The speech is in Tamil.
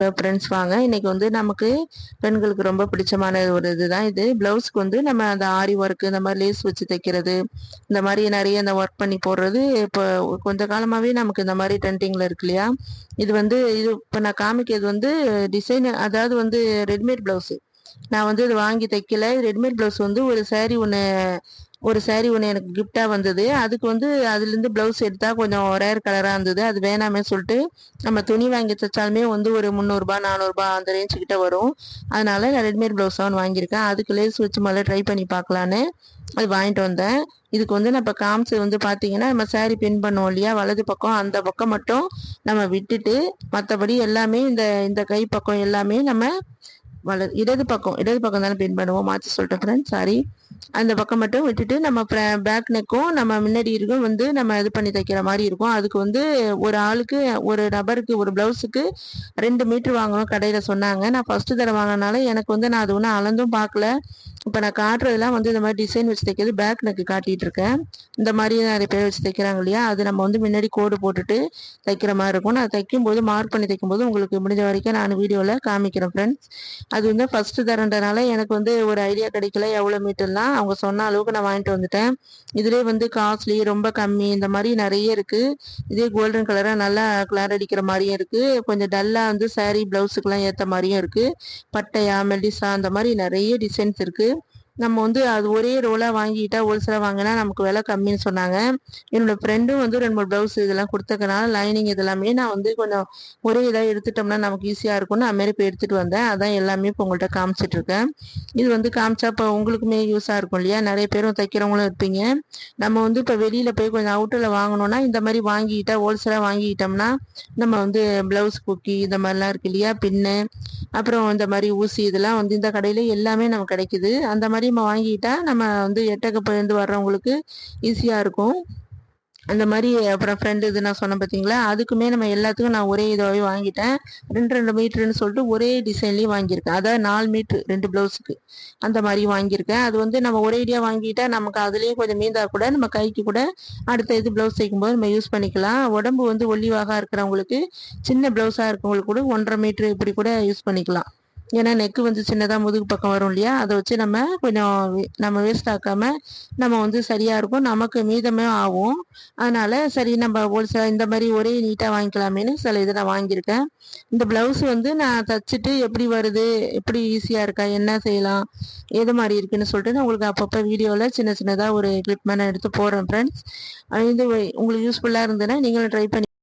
ஃப்ரெண்ட்ஸ் வாங்க. இன்னைக்கு வந்து நமக்கு பெண்களுக்கு ரொம்ப பிடிச்சமான ஒரு இதுதான் இது. பிளவுஸ்க்கு வந்து நம்ம அந்த ஆரி ஒர்க் இந்த மாதிரி லேஸ் வச்சு தைக்கிறது இந்த மாதிரி நிறைய இந்த ஒர்க் பண்ணி போடுறது இப்போ கொஞ்ச காலமாகவே நமக்கு இந்த மாதிரி ட்ரெண்டிங்கில் இருக்கு இல்லையா? இது வந்து இது இப்போ நான் காமிக்கிறது வந்து டிசைன் அதாவது வந்து ரெடிமேட் ப்ளவுஸு நான் வந்து இது வாங்கி தைக்கல. ரெடிமேட் ப்ளவுஸ் வந்து ஒரு சேரீ ஒன்று ஒரு சேரீ ஒன்று எனக்கு கிஃப்டாக வந்தது. அதுக்கு வந்து அதுலேருந்து ப்ளவுஸ் எடுத்தால் கொஞ்சம் ரேர் கலராக இருந்தது. அது வேணாமே சொல்லிட்டு நம்ம துணி வாங்கி தைச்சாலுமே வந்து ஒரு முந்நூறுரூபா நானூறுரூபா அந்த ரேஞ்சு கிட்டே வரும். அதனால நான் ரெடிமேட் ப்ளவுஸ் ஒன்று வாங்கியிருக்கேன். அதுக்கு லேஸ் வச்சு முதல்ல ட்ரை பண்ணி பார்க்கலான்னு அது வாங்கிட்டு வந்தேன். இதுக்கு வந்து நம்ம காம்ஸ் வந்து பார்த்தீங்கன்னா நம்ம சாரி பின் பண்ணுவோம் இல்லையா? வலது பக்கம் அந்த பக்கம் மட்டும் நம்ம விட்டுட்டு மற்றபடி எல்லாமே இந்த இந்த கை பக்கம் எல்லாமே நம்ம வல இடது பக்கம் இடது பக்கம் தானே பின் பண்ணுவோம். மாற்றி சொல்லிட்டேன் ஃப்ரெண்ட் சாரி அந்த பக்கம் மட்டும் விட்டுட்டு நம்ம பேக் நெக்கும் நம்ம முன்னாடி இருக்கும் வந்து நம்ம இது பண்ணி தைக்கிற மாதிரி இருக்கும். அதுக்கு வந்து ஒரு ஆளுக்கு ஒரு நபருக்கு ஒரு ப்ளவுஸுக்கு ரெண்டு மீட்டர் வாங்கணும் கடையில் சொன்னாங்க. நான் ஃபஸ்ட்டு தடவை வாங்கினால எனக்கு வந்து நான் அது ஒன்றும் அளந்தும் பார்க்கல. இப்போ நான் காட்டுறதுலாம் வந்து இந்த மாதிரி டிசைன் வச்சு தைக்கிறது பேக் நெக்கு காட்டிகிட்டு இருக்கேன் இந்த மாதிரி நிறைய பேர் வச்சு தைக்கிறாங்க இல்லையா? அது நம்ம வந்து முன்னாடி கோடு போட்டுட்டு தைக்கிற மாதிரி இருக்கும். நான் தைக்கும்போது மார்க் பண்ணி தைக்கும் போது உங்களுக்கு முடிஞ்ச வரைக்கும் நான் வீடியோவில் காமிக்கிறேன் ஃப்ரெண்ட்ஸ் அது வந்து ஃபஸ்ட்டு தரன்றனால எனக்கு வந்து ஒரு ஐடியா கிடைக்கல. எவ்வளோ மீட்டர்லாம் அவங்க சொன்ன அளவுக்கு நான் வாங்கிட்டு வந்துட்டேன். இதுலேயே வந்து காஸ்ட்லி ரொம்ப கம்மி இந்த மாதிரி நிறைய இருக்குது இதே கோல்டன் கலராக நல்லா கலர் அடிக்கிற மாதிரியும் இருக்குது கொஞ்சம் டல்லாக வந்து சாரீ ப்ளவுஸுக்கெலாம் ஏற்ற மாதிரியும் இருக்குது பட்டையா மெல்லிசா அந்த மாதிரி நிறைய டிசைன்ஸ் இருக்குது நம்ம வந்து அது ஒரே ரோலாக வாங்கிட்டா ஹோல்சேலாக வாங்கினா நமக்கு விலை கம்மின்னு சொன்னாங்க. என்னோட ஃப்ரெண்டும் வந்து ரெண்டு மூணு ப்ளவுஸ் இதெல்லாம் கொடுத்தக்கனால லைனிங் இதெல்லாமே நான் வந்து கொஞ்சம் ஒரே இதாக எடுத்துட்டோம்னா நமக்கு ஈஸியாக இருக்கும்னு அதுமாரி இப்போ எடுத்துகிட்டு வந்தேன். அதான் எல்லாமே இப்போ உங்கள்கிட்ட காமிச்சிட்ருக்கேன் இது வந்து காமிச்சா இப்போ உங்களுக்குமே யூஸாக இருக்கும் இல்லையா? நிறைய பேரும் தைக்கிறவங்களும் இருப்பீங்க. நம்ம வந்து இப்போ வெளியில் போய் கொஞ்சம் அவுட்டரில் வாங்கணும்னா இந்த மாதிரி வாங்கிக்கிட்டா ஹோல்சேலாக வாங்கிக்கிட்டோம்னா நம்ம வந்து ப்ளவுஸ் குக்கி இந்த மாதிரிலாம் இருக்கு இல்லையா? பின்னு அப்புறம் இந்த மாதிரி ஊசி இதெல்லாம் வந்து இந்த கடையில் எல்லாமே நமக்கு கிடைக்குது. அந்த மாதிரி அதிகமாக வாங்கிக்கிட்டா நம்ம வந்து எட்டக்கப்பலேருந்து வர்றவங்களுக்கு ஈஸியாக இருக்கும். அந்த மாதிரி அப்புறம் ஃப்ரெண்டு இது நான் சொன்னேன் பார்த்தீங்களா அதுக்குமே நம்ம எல்லாத்துக்கும் நான் ஒரே இதாகவே வாங்கிட்டேன். ரெண்டு ரெண்டு மீட்ருன்னு சொல்லிட்டு ஒரே டிசைன்லேயும் வாங்கியிருக்கேன். அதாவது நாலு மீட்ரு ரெண்டு ப்ளவுஸுக்கு அந்த மாதிரி வாங்கியிருக்கேன். அது வந்து நம்ம ஒரே ஐடியா வாங்கிட்டா நமக்கு அதுலேயும் கொஞ்சம் மீந்தா கூட நம்ம கைக்கு கூட அடுத்த இது ப்ளவுஸ் தைக்கும்போது நம்ம யூஸ் பண்ணிக்கலாம். உடம்பு வந்து ஒல்லிவாக இருக்கிறவங்களுக்கு சின்ன ப்ளவுஸாக இருக்கிறவங்களுக்கு கூட ஒன்றரை மீட்ரு இப்படி கூட யூஸ் பண்ணிக்கலாம். ஏன்னா நெக்கு வந்து சின்னதாக முதுகு பக்கம் வரும் இல்லையா? அதை வச்சு நம்ம கொஞ்சம் நம்ம வேஸ்ட் ஆக்காமல் நம்ம வந்து சரியாக இருக்கும். நமக்கு மீதமே ஆகும். அதனால் சரி நம்ம ஹோல்சேல் இந்த மாதிரி ஒரே நீட்டாக வாங்கிக்கலாமேன்னு சில இதை நான் வாங்கியிருக்கேன். இந்த ப்ளவுஸ் வந்து நான் தச்சுட்டு எப்படி வருது எப்படி ஈஸியாக இருக்கா என்ன செய்யலாம் எது மாதிரி இருக்குன்னு சொல்லிட்டு நான் உங்களுக்கு அப்பப்போ வீடியோவில் சின்ன சின்னதாக ஒரு கிளிப் நான் எடுத்து போடுறேன் ஃப்ரெண்ட்ஸ் இது உங்களுக்கு யூஸ்ஃபுல்லாக இருந்ததுன்னா நீங்களும் ட்ரை பண்ணி